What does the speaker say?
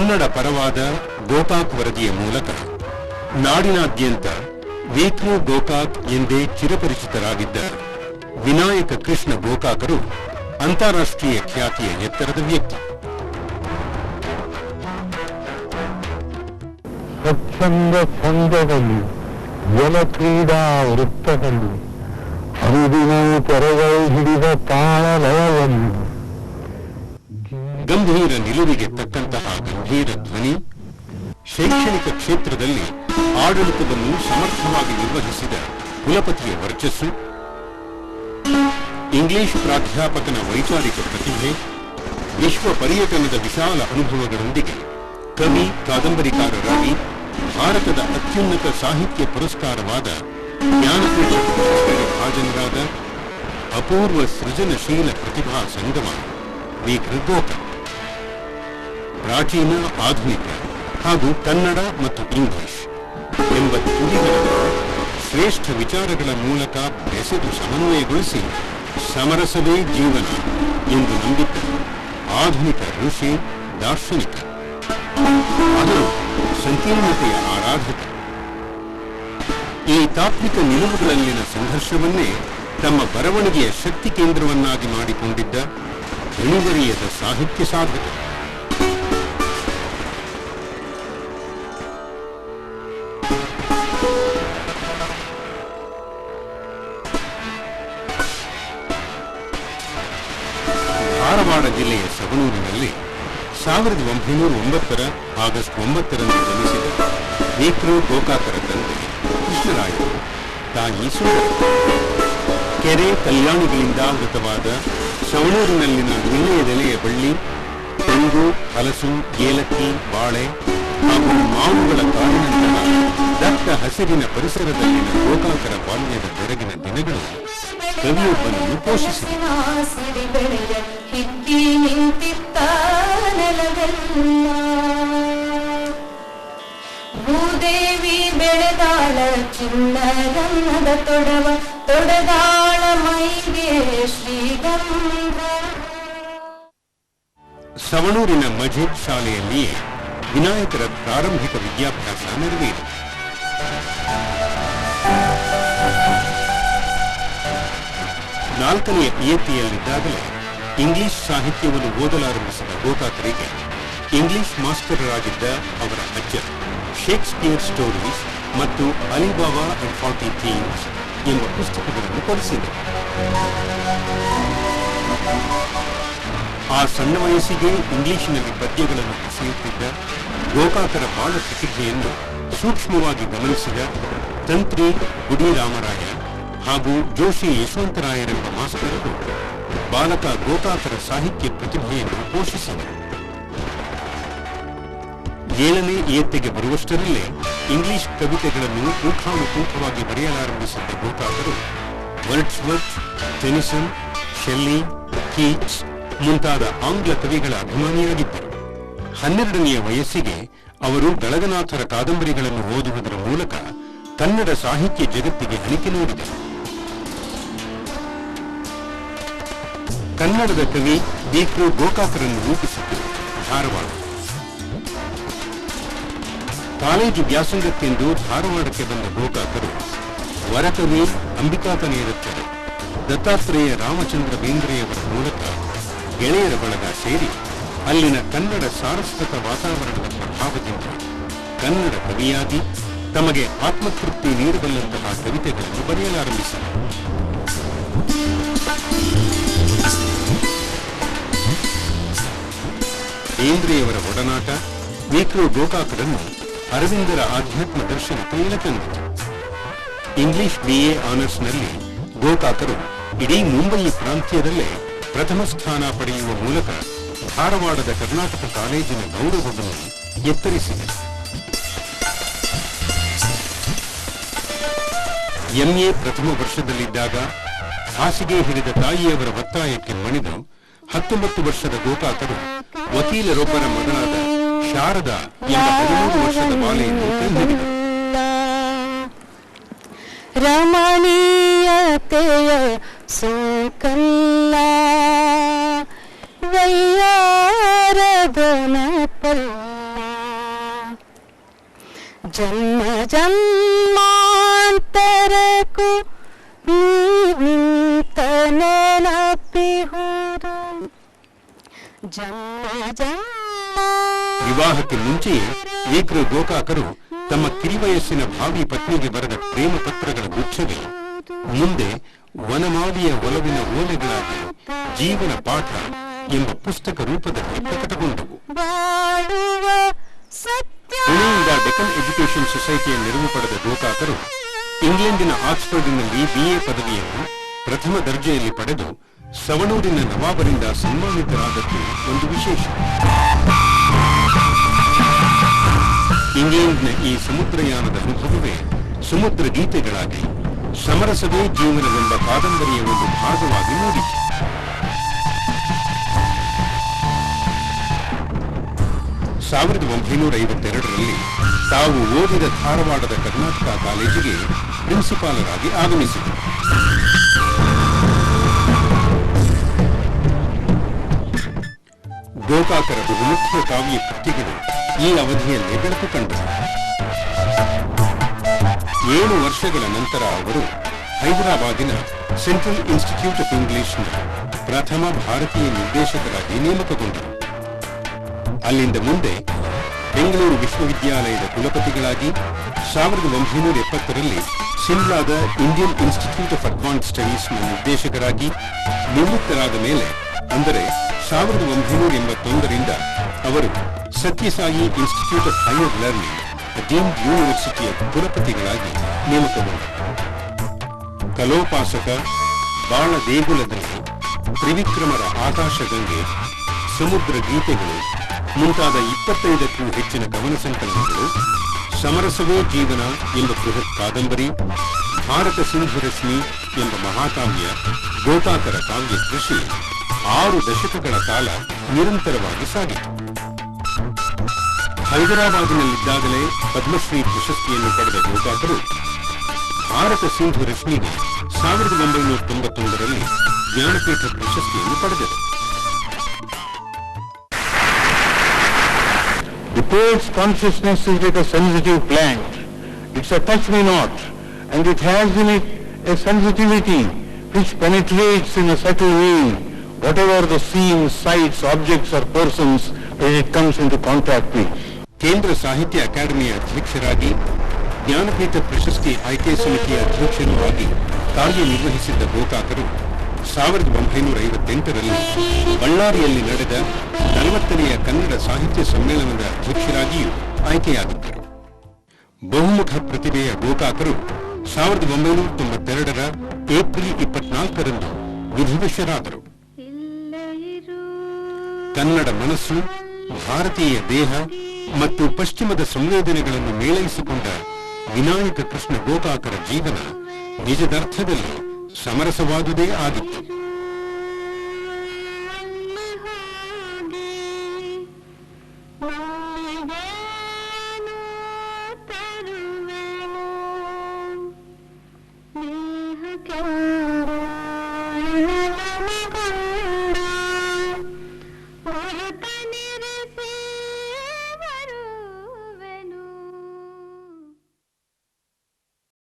ಕನ್ನಡ ಪರವಾದ ಗೋಕಾಕ್ ವರದಿಯ ಮೂಲಕ ನಾಡಿನಾದ್ಯಂತ ವೇಕ್ರೋ ಗೋಕಾಕ್ ಎಂದೇ ಚಿರಪರಿಚಿತರಾಗಿದ್ದ ವಿನಾಯಕ ಕೃಷ್ಣ ಗೋಕಾಕರು ಅಂತಾರಾಷ್ಟ್ರೀಯ ಖ್ಯಾತಿಯ ಎತ್ತರದ ವ್ಯಕ್ತಿ. ಸ್ವಚ್ಛಂದ ಜಲಕ್ರೀಡಾ ವೃತ್ತದಲ್ಲಿ ಅನುದಿನವೂ ತೆರೆಗಳು ಹಿಡಿದ ತಾಳಲಯವನ್ನು ಗಂಭೀರ ನಿಲುವಿಗೆ ತಕ್ಕಂತಹ ಗಂಭೀರ ಧ್ವನಿ ಶೈಕ್ಷಣಿಕ ಕ್ಷೇತ್ರದಲ್ಲಿ ಆಡಳಿತವನ್ನು ಸಮರ್ಥವಾಗಿ ನಿರ್ವಹಿಸಿದ ಕುಲಪತಿಯ ವರ್ಚಸ್ಸು, ಇಂಗ್ಲಿಷ್ ಪ್ರಾಧ್ಯಾಪಕನ ವೈಚಾರಿಕ ಪ್ರತಿಭೆ, ವಿಶ್ವ ಪರ್ಯಟನದ ವಿಶಾಲ ಅನುಭವಗಳೊಂದಿಗೆ ಕವಿ, ಕಾದಂಬರಿಕಾರರಾಗಿ ಭಾರತದ ಅತ್ಯುನ್ನತ ಸಾಹಿತ್ಯ ಪುರಸ್ಕಾರವಾದ ಜ್ಞಾನಪೀಠ ಭಾಜನರಾದ ಅಪೂರ್ವ ಸೃಜನಶೀಲ ಪ್ರತಿಭಾ ಸಂಗಮ ವಿ. ಕೃಗೋಕ ಪ್ರಾಚೀನ, ಆಧುನಿಕ ಹಾಗೂ ಕನ್ನಡ ಮತ್ತು ಇಂಗ್ಲಿಷ್ ಎಂಬ ತುಡಿಗಳನ್ನು ಶ್ರೇಷ್ಠ ವಿಚಾರಗಳ ಮೂಲಕ ಬೆಸೆದು ಸಮನ್ವಯಗೊಳಿಸಿ ಸಮರಸವೇ ಜೀವನ ಎಂದು ನಂಬಿದ್ದ ಆಧುನಿಕ ಋಷಿ ದಾರ್ಶನಿಕ. ಅದು ಸಂಕೀರ್ಣತೆಯ ಆರಾಧಕ. ಈ ತಾತ್ವಿಕ ನಿಲುವುಗಳಲ್ಲಿನ ಸಂಘರ್ಷವನ್ನೇ ತಮ್ಮ ಬರವಣಿಗೆಯ ಶಕ್ತಿ ಕೇಂದ್ರವನ್ನಾಗಿ ಮಾಡಿಕೊಂಡಿದ್ದ ಗಣಿವರಿಯದ ಸಾಹಿತ್ಯ ಸಾಧಕ. ಸವಣೂರಿನಲ್ಲಿ ಸಾವಿರದ ಒಂಬೈನೂರ ಒಂಬತ್ತರ ಆಗಸ್ಟ್ ಒಂಬತ್ತರಂದು ಜನಿಸಿದ ವಿಕ್ರು ಗೋಕಾಕರ ತಂದೆ ಕೃಷ್ಣರಾಯರು, ತಾಯಿ ಸುಂದರ. ಕೆರೆ ಕಲ್ಯಾಣಿಗಳಿಂದ ಆವೃತವಾದ ಸವಣೂರಿನಲ್ಲಿನ ವಿಳ್ಳೆಯದೆಲೆಯ ಬಳ್ಳಿ, ತೆಂಗು, ಹಲಸು, ಏಲಕ್ಕಿ, ಬಾಳೆ ಹಾಗೂ ಮಾವುಗಳ ಕಾಡಿನಂತಹ ದಟ್ಟ ಹಸಿರಿನ ಪರಿಸರದಲ್ಲಿನ ಗೋಕಾಕರ ಬಾಲ್ಯದ ಬೆರಗಿನ ದಿನಗಳು. ಕವಿಯೊಬ್ಬನನ್ನು ಪೋಷಿಸಿದೆ. ಭೂದೇವಿ ಬೆಳೆದಾಳ ಚಿನ್ನಗನ್ನದ ತೊಡವ ತೊಡದಾಳ ಮೈಗೆ ಶ್ರೀಗಂಧ. ಸವಣೂರಿನ ಮಜೀದ್ ಶಾಲೆಯಲ್ಲಿಯೇ ವಿನಾಯಕರ ಪ್ರಾರಂಭಿಕ ವಿದ್ಯಾಭ್ಯಾಸ ನೆರವೇರಿತು ನಾಲ್ಕನೆಯ ಇಯತ್ತಿಯಲ್ಲಿದ್ದಾಗಲೇ ಇಂಗ್ಲಿಷ್ ಸಾಹಿತ್ಯವನ್ನು ಓದಲಾರಂಭಿಸಿದ ಗೋಕಾಕರಿಗೆ ಇಂಗ್ಲಿಷ್ ಮಾಸ್ಟರರಾಗಿದ್ದ ಅವರ ಅಜ್ಜ ಶೇಕ್ಸ್ಪಿಯರ್ ಸ್ಟೋರೀಸ್ ಮತ್ತು Ali Baba and forty thieves ಎಂಬ ಪುಸ್ತಕಗಳನ್ನು ಕೊಡಿಸಿದರು. ಆ ಸಣ್ಣ ವಯಸ್ಸಿಗೆ ಇಂಗ್ಲಿಷಿನಲ್ಲಿ ಪದ್ಯಗಳನ್ನು ಕುಸಿಯುತ್ತಿದ್ದ ಗೋಕಾಕರ ಬಾಲ ಪ್ರತಿಜ್ಞೆಯನ್ನು ಸೂಕ್ಷ್ಮವಾಗಿ ಗಮನಿಸಿದ ತಂತ್ರಿ ಗುಡಿ ಹಾಗೂ ಜೋಶಿ ಯಶವಂತರಾಯರೆಂಬ ಮಾಸ್ತರರು ಬಾಲಕ ಗೋಕಾಕರ ಸಾಹಿತ್ಯ ಪ್ರತಿಭೆಯನ್ನು ಪೋಷಿಸಿದರು. ಏಳನೇ ಏತ್ತೆಗೆ ಬರುವಷ್ಟರಲ್ಲೇ ಇಂಗ್ಲಿಷ್ ಕವಿತೆಗಳನ್ನು ಪೂಖಾನುಪೂಖವಾಗಿ ಬರೆಯಲಾರಂಭಿಸಿದ್ದ ಗೋಕಾಕರು ವರ್ಡ್ಸ್ವರ್ತ್ ಟೆನಿಸನ್, ಶೆಲ್ಲಿ, ಕೀಟ್ಸ್ ಮುಂತಾದ ಆಂಗ್ಲ ಕವಿಗಳ ಅಭಿಮಾನಿಯಾಗಿದ್ದರು. ಹನ್ನೆರಡನೆಯ ವಯಸ್ಸಿಗೆ ಅವರು ಗಳಗನಾಥರ ಕಾದಂಬರಿಗಳನ್ನು ಓದುವುದರ ಮೂಲಕ ಕನ್ನಡ ಸಾಹಿತ್ಯ ಜಗತ್ತಿಗೆ ಹಣಿಕೆ ನೀಡಿದರು. ಕನ್ನಡದ ಕವಿ ಡಿಕ್ರು ಗೋಕಾಕರನ್ನು ರೂಪಿಸಿತು ಧಾರವಾಡ. ಕಾಲೇಜು ವ್ಯಾಸಂಗಕ್ಕೆಂದು ಧಾರವಾಡಕ್ಕೆ ಬಂದ ಗೋಕಾಕರು, ವರಕವಿ ಅಂಬಿಕಾತನೇರತ್ತರು ದತ್ತಾತ್ರೇಯ ರಾಮಚಂದ್ರ ಬೇಂದ್ರೆಯವರ ಮೂಲಕ ಗೆಳೆಯರ ಬಳಗ ಸೇರಿ ಅಲ್ಲಿನ ಕನ್ನಡ ಸಾರಸ್ವತ ವಾತಾವರಣದ ಪ್ರಭಾವದಿಂದ ಕನ್ನಡ ಕವಿಯಾಗಿ ತಮಗೆ ಆತ್ಮತೃಪ್ತಿ ನೀಡಬಲ್ಲಂತಹ ಕವಿತೆಗಳನ್ನು ಬರೆಯಲಾರಂಭಿಸಿದರು. ಬೇಂದ್ರೆಯವರ ಒಡನಾಟ ವಿಕ್ರು ಗೋಕಾಕರನ್ನು ಅರವಿಂದರ ಆಧ್ಯಾತ್ಮ ದರ್ಶನಕ್ಕೆ ಇಳಕಂದರು ಇಂಗ್ಲಿಷ್ ಬಿಎ ಆನರ್ಸ್ನಲ್ಲಿ ಗೋಕಾಕರು ಇಡೀ ಮುಂಬಯಿ ಪ್ರಾಂತ್ಯದಲ್ಲೇ ಪ್ರಥಮ ಸ್ಥಾನ ಪಡೆಯುವ ಮೂಲಕ ಧಾರವಾಡದ ಕರ್ನಾಟಕ ಕಾಲೇಜಿನ ಗೌರವವನ್ನು ಎತ್ತರಿಸಿದರು. ಎಂಎ ಪ್ರಥಮ ವರ್ಷದಲ್ಲಿದ್ದಾಗ ಹಾಸಿಗೆ ಹಿಡಿದ ತಾಯಿಯವರ ಒತ್ತಾಯಕ್ಕೆ ಮಣಿದು ಹತ್ತೊಂಬತ್ತು ವರ್ಷದ ಗೋಕಾಕರು ವಕೀಲರೊಬ್ಬರ ಮಗನಾದ ಶಾರದಾ ಎಂಬ ಹದಿಮೂರು ವರ್ಷದ ಬಾಲೆಯನ್ನು ರಮಣೀಯತೆಯ ಸೋಕಲ್ಲ. ವಿವಾಹಕ್ಕೆ ಮುಂಚೆಯೇ ಏಕರು ಗೋಕಾಕರು ತಮ್ಮ ಕಿರಿವಯಸ್ಸಿನ ಭಾವಿ ಪತ್ನಿಗೆ ಬರೆದ ಪ್ರೇಮ ಪತ್ರಗಳ ಗುಚ್ಛವೇ ಮುಂದೆ ವನಮಾವಿಯ ಒಲವಿನ ಓಲೆಗಳಾಗಿ ಜೀವನ ಪಾಠ ಎಂಬ ಪುಸ್ತಕ ರೂಪದಲ್ಲಿ ಪ್ರಕಟಗೊಂಡವು. ಪುಣೆಯಿಂದ ಡೆಕನ್ ಎಜುಕೇಷನ್ ಸೊಸೈಟಿಯ ನೆರವು ಪಡೆದ ಗೋಕಾಕರು ಇಂಗ್ಲೆಂಡಿನ ಆಕ್ಸ್ಫರ್ಡ್ನಲ್ಲಿ ಬಿಎ ಪದವಿಯನ್ನು ಪ್ರಥಮ ದರ್ಜೆಯಲ್ಲಿ ಪಡೆದು ಸವಣೂರಿನ ನವಾಬರಿಂದ ಸನ್ಮಾನಿತರಾದದ್ದು ಒಂದು ವಿಶೇಷ. ಇಂಗ್ಲೆಂಡ್ನ ಈ ಸಮುದ್ರಯಾನದ ಅನುಭವವೇ ಸಮುದ್ರ ಗೀತೆಗಳಾಗಿ ಸಮರಸವೇ ಜೀವನವೆಂಬ ಕಾದಂಬರಿಯ ಒಂದು ಭಾಗವಾಗಿ ಮೂಡಿತು. ಸಾವಿರದ ಒಂಬೈನೂರ ಐವತ್ತೆರಡರಲ್ಲಿ ತಾವು ಓದಿದ ಧಾರವಾಡದ ಕರ್ನಾಟಕ ಕಾಲೇಜಿಗೆ ಪ್ರಿನ್ಸಿಪಾಲರಾಗಿ ಆಗಮಿಸಿದರು. ಗೋಕಾಕರ ಬಹುಮುಖ್ಯ ಕಾವ್ಯ ಕೃತಿಗಳು ಈ ಅವಧಿಯಲ್ಲಿ ಬೆಳಕು ಕಂಡ ಏಳು ವರ್ಷಗಳ ನಂತರ ಅವರು ಹೈದರಾಬಾದಿನ ಸೆಂಟ್ರಲ್ ಇನ್ಸ್ಟಿಟ್ಯೂಟ್ ಆಫ್ ಇಂಗ್ಲಿಷ್ನ ಪ್ರಥಮ ಭಾರತೀಯ ನಿರ್ದೇಶಕರಾಗಿ ನೇಮಕಗೊಂಡರು. ಅಲ್ಲಿಂದ ಮುಂದೆ ಬೆಂಗಳೂರು ವಿಶ್ವವಿದ್ಯಾಲಯದ ಕುಲಪತಿಗಳಾಗಿ ಸಾವಿರದ ಒಂಬೈನೂರ ಎಪ್ಪತ್ತರಲ್ಲಿ ಸಿಮ್ಲಾದ ಇಂಡಿಯನ್ ಇನ್ಸ್ಟಿಟ್ಯೂಟ್ ಆಫ್ ಅಡ್ವಾನ್ಸ್ ಸ್ಟಡೀಸ್ನ ನಿರ್ದೇಶಕರಾಗಿ ನಿವೃತ್ತರಾದ ಮೇಲೆ ಅಂದರೆ ಸಾವಿರದ ಒಂಬೈನೂರ ಎಂಬತ್ತೊಂದರಿಂದ ಅವರು Sathya Sai institute of higher learning deemed ಯೂನಿವರ್ಸಿಟಿಯ ಕುಲಪತಿಗಳಾಗಿ ನೇಮಕಗೊಂಡರು ಕಲೋಪಾಸಕ ಬಾಳ ದೇಗುಲದಲ್ಲಿ ತ್ರಿವಿಕ್ರಮರ ಆಕಾಶಗಂಗೆ ಸಮುದ್ರ ಗೀತೆಗಳು ಮುಂತಾದ ಇಪ್ಪತ್ತೈದಕ್ಕೂ ಹೆಚ್ಚಿನ ಕವನ ಸಂಕಲನಗಳು ಸಮರಸವೇ ಜೀವನ ಎಂಬ ಬೃಹತ್ ಕಾದಂಬರಿ, ಭಾರತ ಸಿಂಧು ರಶ್ಮಿ ಎಂಬ ಮಹಾಕಾವ್ಯ ಗೋಕಾಕರ ಕಾವ್ಯ ಕೃಷಿ. ಆರು ದಶಕಗಳ ಕಾಲ ನಿರಂತರವಾಗಿ ಸಾಗಿತು ಹೈದರಾಬಾದಿನಲ್ಲಿದ್ದಾಗಲೇ ಪದ್ಮಶ್ರೀ ಪ್ರಶಸ್ತಿಯನ್ನು ಪಡೆದ ಗೋಕಾಕರು ಭಾರತ ಸಿಂಧು ರಶ್ಮಿಗೆ ಸಾವಿರದ ಒಂಬೈನೂರ ತೊಂಬತ್ತೊಂದರಲ್ಲಿ ಜ್ಞಾನಪೀಠ ಪ್ರಶಸ್ತಿಯನ್ನು ಪಡೆದರು The poet's consciousness is like a sensitive plant. It's a touch me not, and it has in it a sensitivity which penetrates in a subtle way whatever the scenes, sights, objects or persons when it comes into contact with. ಕೇಂದ್ರ ಸಾಹಿತ್ಯ ಅಕಾಡೆಮಿಯ ಅಧ್ಯಕ್ಷರಾಗಿ ಜ್ಞಾನಪೀಠ ಪ್ರಶಸ್ತಿ ಆಯ್ಕೆ ಸಮಿತಿಯ ಅಧ್ಯಕ್ಷರೂ ಆಗಿ ಕಾರ್ಯನಿರ್ವಹಿಸಿದ್ದ ಗೋಕಾಕರು ಸಾವಿರದ ಒಂಬೈನೂರ ಐವತ್ತೆಂಟರಲ್ಲಿ ಬಳ್ಳಾರಿಯಲ್ಲಿ ನಡೆದ ನಲವತ್ತನೆಯ ಕನ್ನಡ ಸಾಹಿತ್ಯ ಸಮ್ಮೇಳನದ ಅಧ್ಯಕ್ಷರಾಗಿಯೂ ಆಯ್ಕೆಯಾಗಿದ್ದರು ಬಹುಮುಖ ಪ್ರತಿಭೆಯ ಗೋಕಾಕರು ಸಾವಿರದ ಒಂಬೈನೂರ ತೊಂಬತ್ತೆರಡರ ಏಪ್ರಿಲ್ ಇಪ್ಪತ್ನಾಲ್ಕರಂದು ವಿಧಿವಶರಾದರು ಕನ್ನಡ ಮನಸ್ಸು, ಭಾರತೀಯ ದೇಹ ಮತ್ತು ಪಶ್ಚಿಮದ ಸಂವೇದನೆಗಳನ್ನು ಮೇಳೈಸಿಕೊಂಡ ವಿನಾಯಕ ಕೃಷ್ಣ ಗೋಕಾಕರ ಜೀವನ ನಿಜದರ್ಥದಲ್ಲಿ ಸಮರಸವಾದುದೇ ಆಗಿತ್ತು.